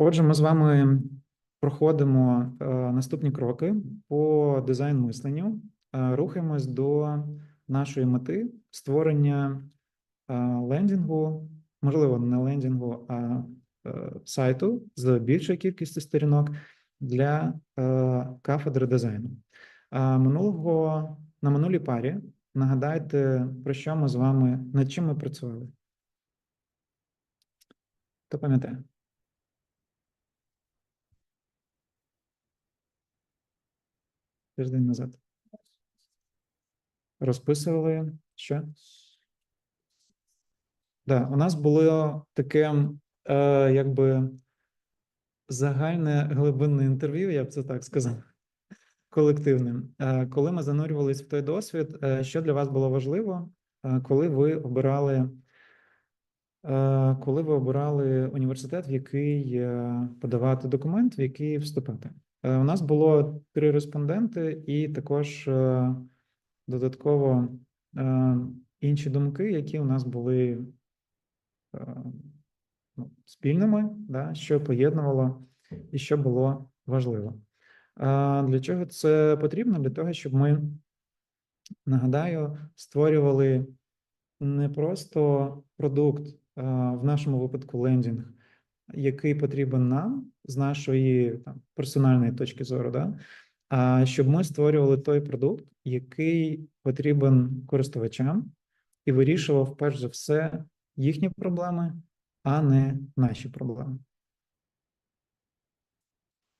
Отже, ми з вами проходимо е, наступні кроки по дизайн мисленню. Е, рухаємось до нашої мети створення е, лендінгу, можливо, не лендінгу, а сайту з більшою кількістю сторінок для кафедри дизайну. Минулого на минулій парі нагадайте, про що ми з вами над чим ми працювали. Хто пам'ятає? Тиждень назад. Розписували що? Да, у нас було таке, е, якби загальне глибинне інтерв'ю, я б це так сказав, колективним. Е, коли ми занурювались в той досвід, е, що для вас було важливо, е, коли ви обирали, коли ви обирали університет, в який подавати документ, в який вступати? Е, У нас було три респонденти, і також е, додатково е, інші думки, які у нас були ну, спільними, да, що поєднувало і що було важливо. Для чого це потрібно? Для того, щоб ми, нагадаю, створювали не просто продукт, в нашому випадку лендінг, який потрібен нам з нашої там, персональної точки зору, да? а щоб ми створювали той продукт, який потрібен користувачам і вирішував перш за все їхні проблеми, а не наші проблеми.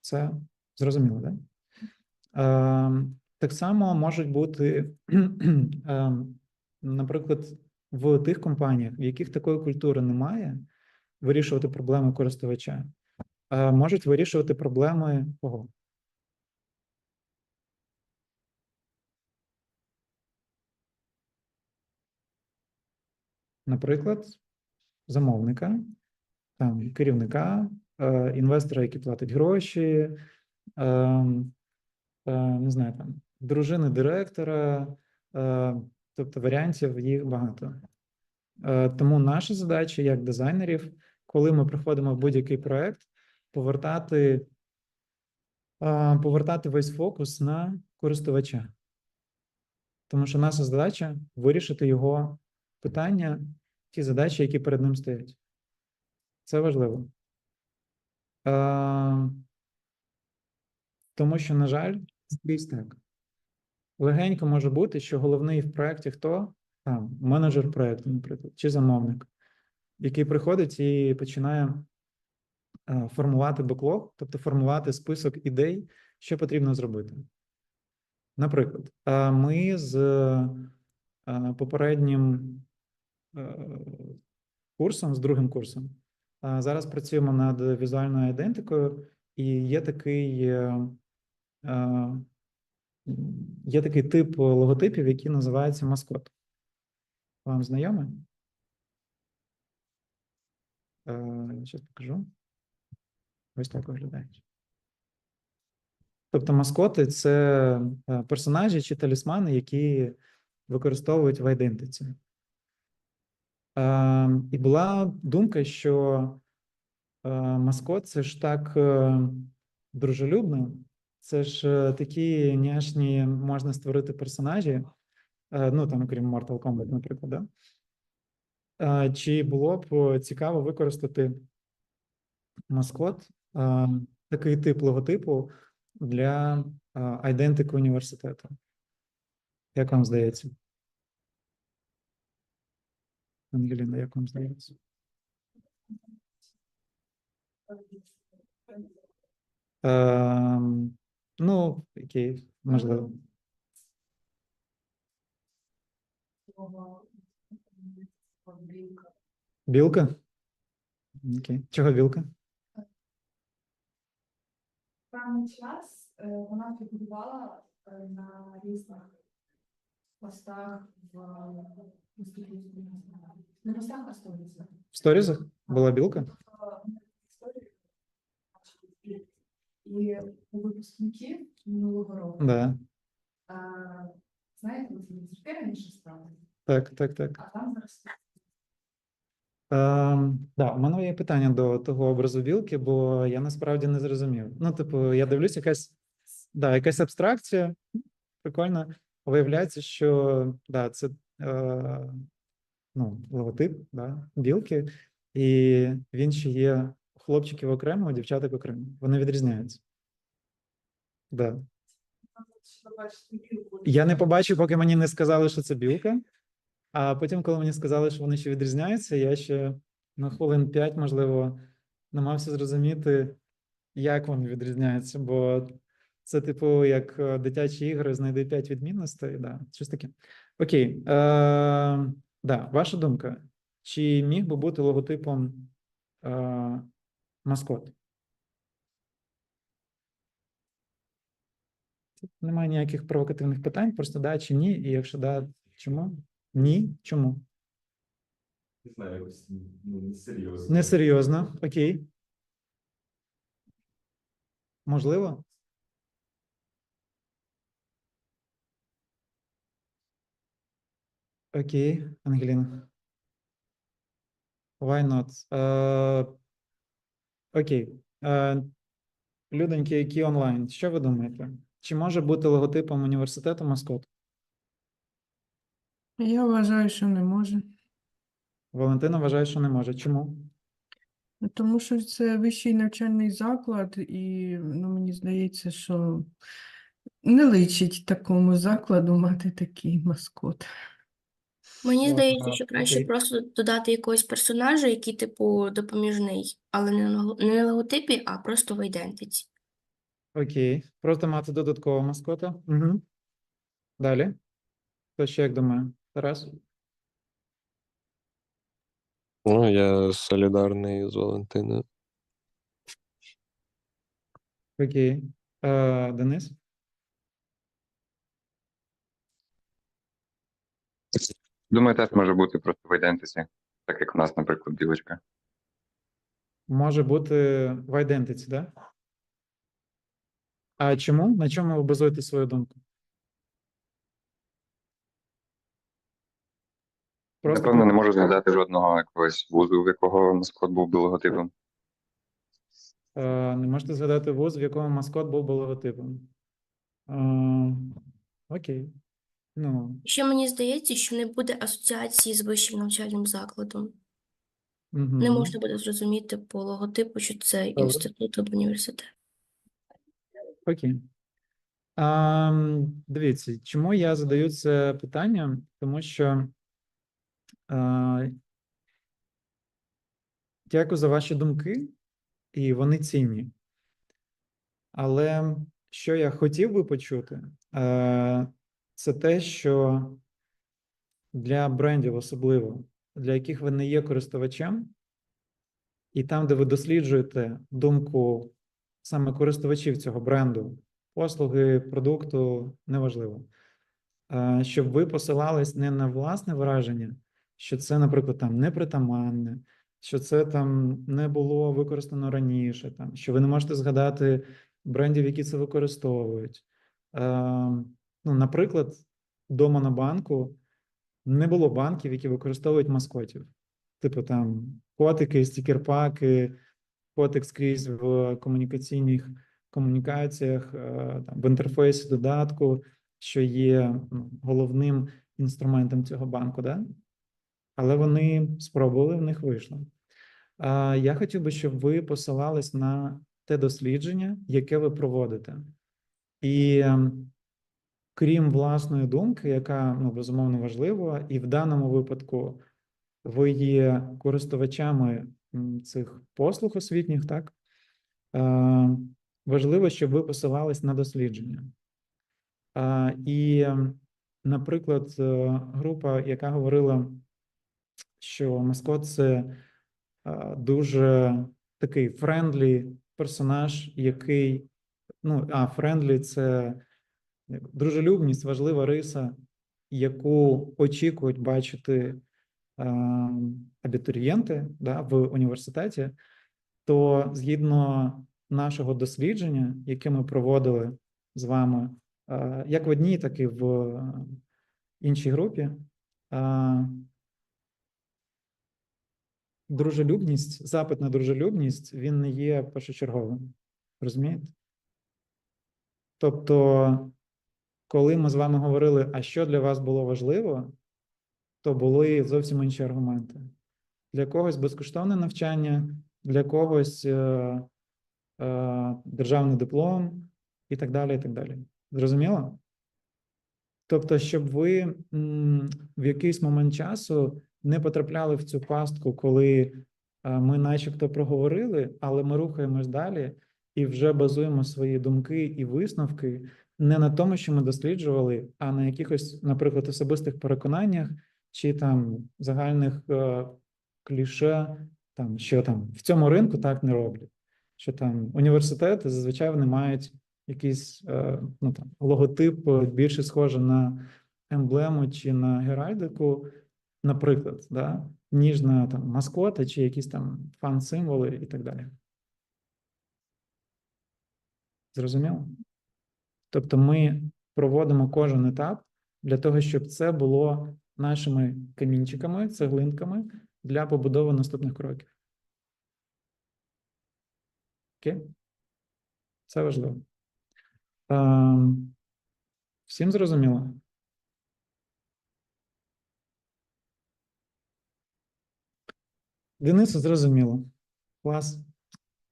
Це зрозуміло, так? Да? Так само можуть бути, е, наприклад, в тих компаніях, в яких такої культури немає, вирішувати проблеми користувача, е, можуть вирішувати проблеми кого? Наприклад, замовника, там, керівника, е, інвестора, який платить гроші, е, е, не знаю, там, дружини директора, тобто варіантів їх багато. Тому наша задача як дизайнерів, коли ми приходимо в будь-який проект, повертати, повертати весь фокус на користувача. Тому що наша задача вирішити його питання, ті задачі, які перед ним стоять. Це важливо. Тому що, на жаль, скрізь так. Легенько може бути, що головний в проєкті хто? Там, менеджер проєкту, наприклад, чи замовник, який приходить і починає е, формувати беклог, тобто формувати список ідей, що потрібно зробити. Наприклад, е, ми з е, попереднім курсом, з другим курсом, зараз працюємо над візуальною ідентикою, і є такий. Є такий тип логотипів, які називаються маскот. Вам знайомий? Зараз покажу. Ось так виглядають. Тобто маскоти це е, персонажі чи талісмани, які використовують в ідентиці. Е, І була думка, що е, маскот це ж так дружелюбно. Це ж такі няшні можна створити персонажі, ну там, крім Mortal Kombat, наприклад, да? Е, Чи було б е, цікаво використати маскот, е, такий тип логотипу для айдентики університету? Як вам здається? Ангеліна, як вам здається? Ем, Ну, окей, можливо. Білка? Окей. Чого білка? певний час е, вона фігурувала е, на різних постах в. Не постах, а сторісах. В сторізах була білка? І у випускників минулого року, Да. е, знаєте, є раніше справи, Так, так, так. а там зараз да, у мене є питання до того образу білки, бо я насправді не зрозумів. Ну, типу, я дивлюсь, якась, да, якась абстракція, прикольно. Виявляється, що да, це е, ну, логотип да, білки, і він ще є хлопчиків окремо, дівчаток окремо. Вони відрізняються. Да. Я не побачив, поки мені не сказали, що це білка. А потім, коли мені сказали, що вони ще відрізняються, я ще на хвилин 5, можливо, намагався зрозуміти, як вони відрізняються. Бо це, типу, як е, дитячі ігри, знайди 5 відмінностей. Да, щось таке. Окей. Е, да, ваша думка. Чи міг би бути логотипом е, маскот? Тут немає ніяких провокативних питань, просто да чи ні, і якщо да, чому? Ні, чому? Не знаю, якось ну, несерйозно. Несерйозно, окей. Можливо? Окей, Ангеліна. Why not? Е, окей. Е, людоньки, які онлайн, що ви думаєте? Чи може бути логотипом університету маскот? Я вважаю, що не може. Валентина вважає, що не може. Чому? Ну, Тому що це вищий навчальний заклад, і ну, мені здається, що не личить такому закладу мати такий маскот. Мені Так, здається, а, що краще окей. просто додати якогось персонажа, який, типу, допоміжний, але не на, лого- не на логотипі, а просто в ідентиці. Окей. Просто мати додаткового маскота. Угу. Далі. Хто ще як думає? Тарас? Ну, я солідарний з Валентиною. Окей. Е, Денис? Думаю, теж може бути просто в ідентиці, так як у нас, наприклад, білочка. Може бути в Identity, да? А чому? На чому ви базуєте свою думку? Просто Напевно, не можу згадати жодного якогось вузу, в якого маскот був би логотипом. е, не можете згадати вуз, в якому маскот був би логотипом. Е, окей. Ну, Ще мені здається, що не буде асоціації з вищим навчальним закладом. Не угу. можна буде зрозуміти по логотипу, що це Добре. інститут або університет. Окей. А, дивіться, чому я задаю це питання? Тому що дякую за ваші думки, і вони цінні. Але що я хотів би почути, е, це те, що для брендів особливо, для яких ви не є користувачем, і там, де ви досліджуєте думку саме користувачів цього бренду, послуги, продукту, неважливо, е, щоб ви посилались не на власне враження, що це, наприклад, там непритаманне, що це там не було використано раніше, там, що ви не можете згадати брендів, які це використовують. Е, ну, наприклад, дома на банку не було банків, які використовують маскотів. Типу там котики, стікерпаки, котик скрізь в комунікаційних комунікаціях, е, там, в інтерфейсі додатку, що є ну, головним інструментом цього банку, да? Але вони спробували, в них вийшло. Я хотів би, щоб ви посилались на те дослідження, яке ви проводите. І ем, крім власної думки, яка ну, безумовно важлива, і в даному випадку ви є користувачами цих послуг освітніх, так? Важливо, щоб ви посилались на дослідження. І, ем, наприклад, е, група, яка говорила, що маскот це дуже такий френдлі персонаж, який, ну, а френдлі це дружелюбність, важлива риса, яку очікують бачити абітурієнти да, в університеті, то згідно нашого дослідження, яке ми проводили з вами, як в одній, так і в іншій групі, дружелюбність, запит на дружелюбність, він не є першочерговим. Розумієте? Тобто, коли ми з вами говорили, а що для вас було важливо, то були зовсім інші аргументи. Для когось безкоштовне навчання, для когось е, е, державний диплом і так далі. і так далі. Зрозуміло? Тобто, щоб ви в якийсь момент часу не потрапляли в цю пастку, коли е, ми начебто проговорили, але ми рухаємось далі і вже базуємо свої думки і висновки не на тому, що ми досліджували, а на якихось, наприклад, особистих переконаннях чи там загальних е, кліше, там що там в цьому ринку так не роблять. Що там університети зазвичай вони мають якийсь е, ну там логотип е, більше схожий на емблему чи на геральдику, наприклад, да, ніж на там маскоти чи якісь там фан-символи і так далі. Зрозуміло? Тобто ми проводимо кожен етап для того, щоб це було нашими камінчиками, цеглинками для побудови наступних кроків. Окей? Це важливо. Ем, Всім зрозуміло? Денису зрозуміло. Клас.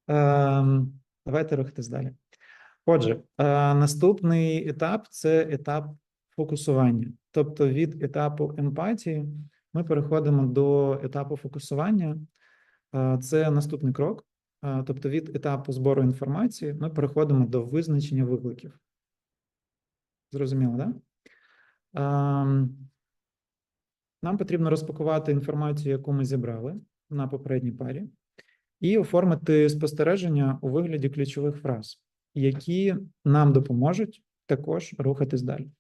Ем, Давайте рухатись далі. Отже, е, наступний етап це етап фокусування. Тобто від етапу емпатії ми переходимо до етапу фокусування. Е, Це наступний крок. Е, Тобто від етапу збору інформації ми переходимо до визначення викликів. Зрозуміло, так? Да? Ем, Нам потрібно розпакувати інформацію, яку ми зібрали на попередній парі, і оформити спостереження у вигляді ключових фраз, які нам допоможуть також рухатись далі.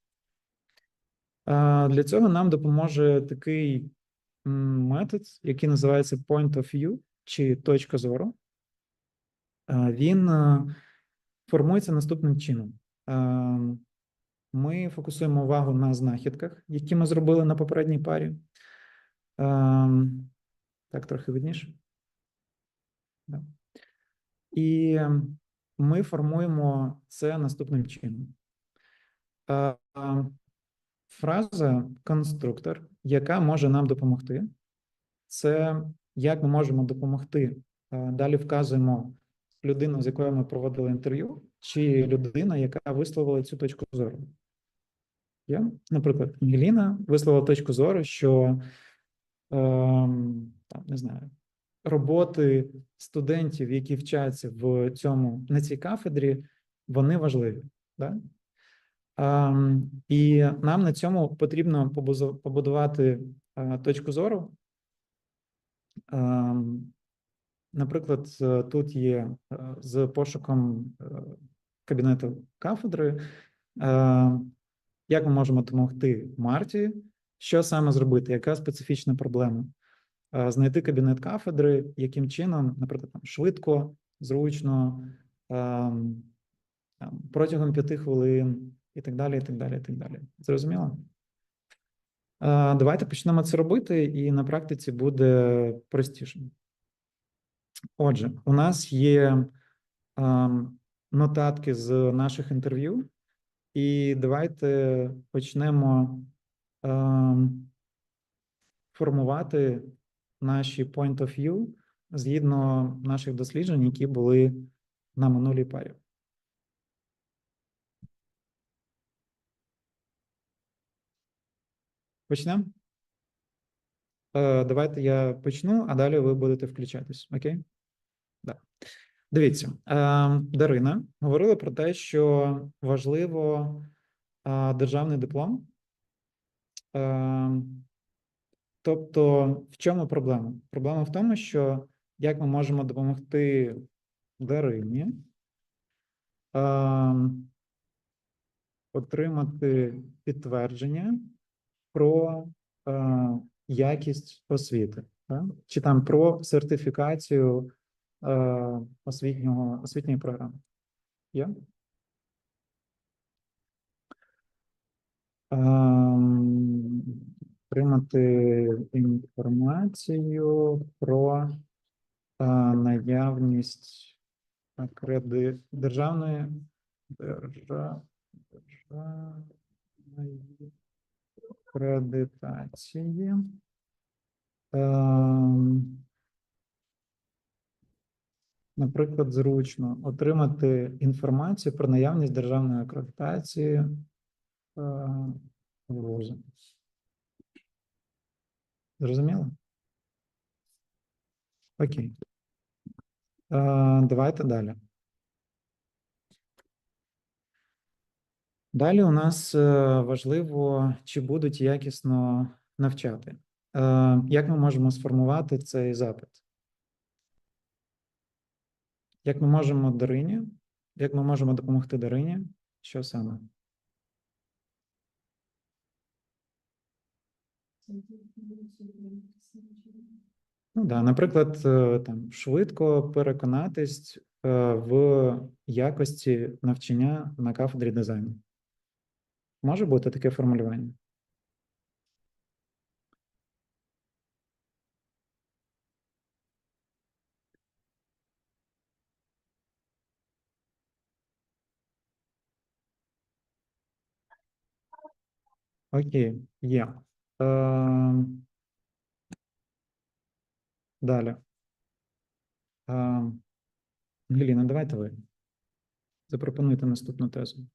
Для цього нам допоможе такий метод, який називається point of view чи точка зору. Він формується наступним чином. Ми фокусуємо увагу на знахідках, які ми зробили на попередній парі. Так, трохи видніше. Да. І ми формуємо це наступним чином. А, а, Фраза конструктор, яка може нам допомогти, це як ми можемо допомогти. Далі вказуємо людину, з якою ми проводили інтерв'ю, чи людина, яка висловила цю точку зору. Я, наприклад, Ангеліна висловила точку зору, що ем, там, не знаю, роботи студентів, які вчаться в цьому на цій кафедрі, вони важливі. Да? А, і нам на цьому потрібно побудувати а, точку зору. А, наприклад, тут є е, з пошуком е, кабінету кафедри. Е, Як ми можемо допомогти Марті? Що саме зробити? Яка специфічна проблема? Е, Знайти кабінет кафедри, яким чином, наприклад, там швидко, зручно, ем, протягом п'яти хвилин і так далі, і так далі, і так далі. Зрозуміло? Е, Давайте почнемо це робити, і на практиці буде простіше. Отже, у нас є ем, нотатки з наших інтерв'ю, і давайте почнемо ем, формувати наші point of view згідно наших досліджень, які були на минулій парі. Почнемо? Е, Давайте я почну, а далі ви будете включатись. Окей? Да. Дивіться, е, Дарина говорила про те, що важливо е, державний диплом. Е, Тобто, в чому проблема? Проблема в тому, що як ми можемо допомогти Дарині е, отримати підтвердження про е, якість освіти, так? чи там про сертифікацію е, освітнього, освітньої програми. Є? Ем, отримати інформацію про а, наявність акреди... державної держа... державної акредитації. Ем, Наприклад, зручно отримати інформацію про наявність державної акредитації е, вузу. Зрозуміло? Окей. Е, Давайте далі. Далі у нас е, важливо, чи будуть якісно навчати. Е, Як ми можемо сформувати цей запит? Як ми можемо Дарині? Як ми можемо допомогти Дарині? Що саме? Ну да, наприклад, е, там швидко переконатись е, в якості навчання на кафедрі дизайну. Може бути таке формулювання? Окей, є. Далі. Ангеліна, давайте ви. Запропонуйте наступну тезу.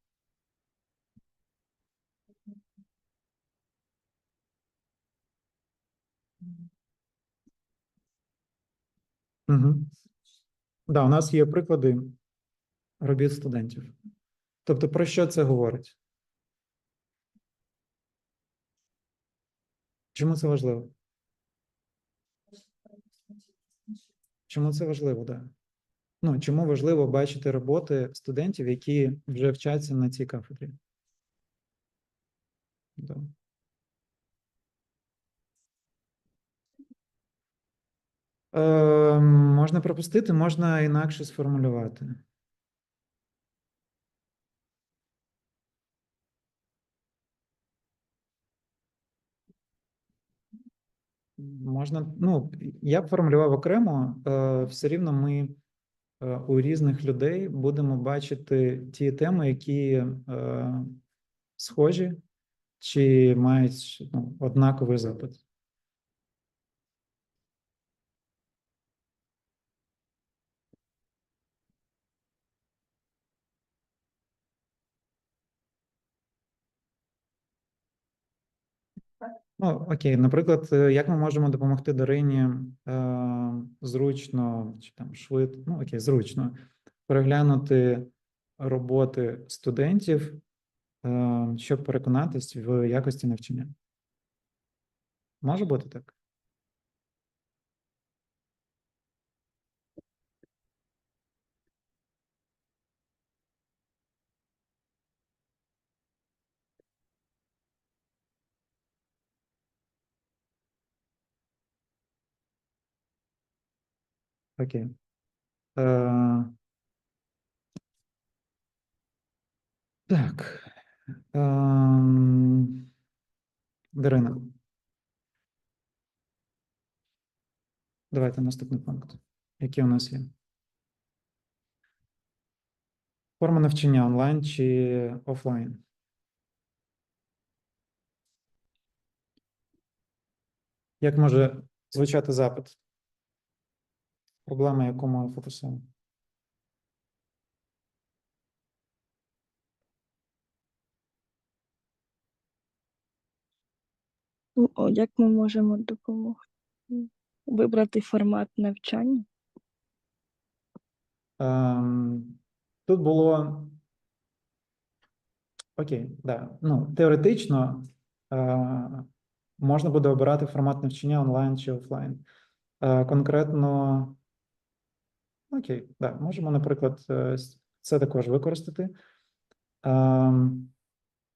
Угу. Да, у нас є приклади робіт студентів. Тобто, про що це говорить? Чому це важливо? Чому це важливо, да? Ну, чому важливо бачити роботи студентів, які вже вчаться на цій кафедрі? Да. Е, можна пропустити, можна інакше сформулювати. Можна, ну, я б формулював окремо, е, все рівно ми е, у різних людей будемо бачити ті теми, які е, схожі чи мають ну, однаковий запит. Ну, окей, наприклад, е, як ми можемо допомогти Дарині е, зручно чи там швидко, ну окей, зручно переглянути роботи студентів, е, щоб переконатись в якості навчання? Може бути так? Окей. Е, так. Ем, Дарина. Давайте наступний пункт. Який у нас є? Форма навчання онлайн чи офлайн? Як може звучати запит? Проблема, яку ми фокусуємо? О, як ми можемо допомогти? Вибрати формат навчання? Ем, тут було. Окей, да. Ну, теоретично е, можна буде обирати формат навчання онлайн чи офлайн. Е, конкретно. Окей, да, можемо, наприклад, е, це також використати. Ем,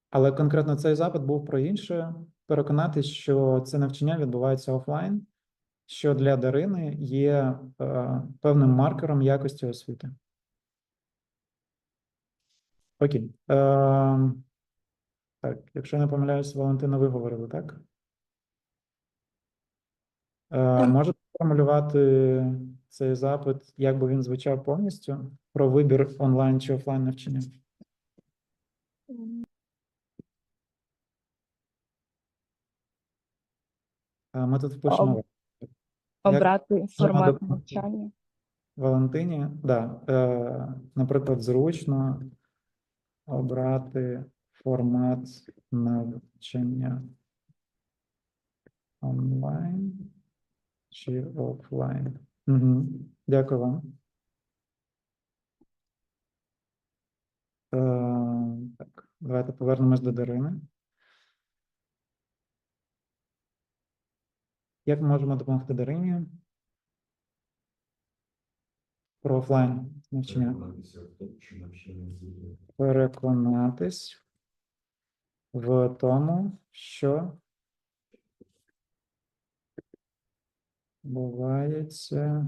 але конкретно цей запит був про інше. Переконатись, що це навчання відбувається офлайн, що для Дарини є е, певним маркером якості освіти. Окей. Ем, так, якщо не помиляюсь, Валентина, ви говорили, так? Е, Можете формулювати цей запит, як би він звучав повністю про вибір онлайн чи офлайн навчання? Е, Ми тут впишемо Обрати формат допомогти? навчання. Валентині, да, е, наприклад, зручно обрати формат навчання онлайн чи офлайн. Угу. Дякую вам. Е, так, давайте повернемось до Дарини. Як ми можемо допомогти Дарині? Про офлайн навчання. Переконатись в тому, що відбувається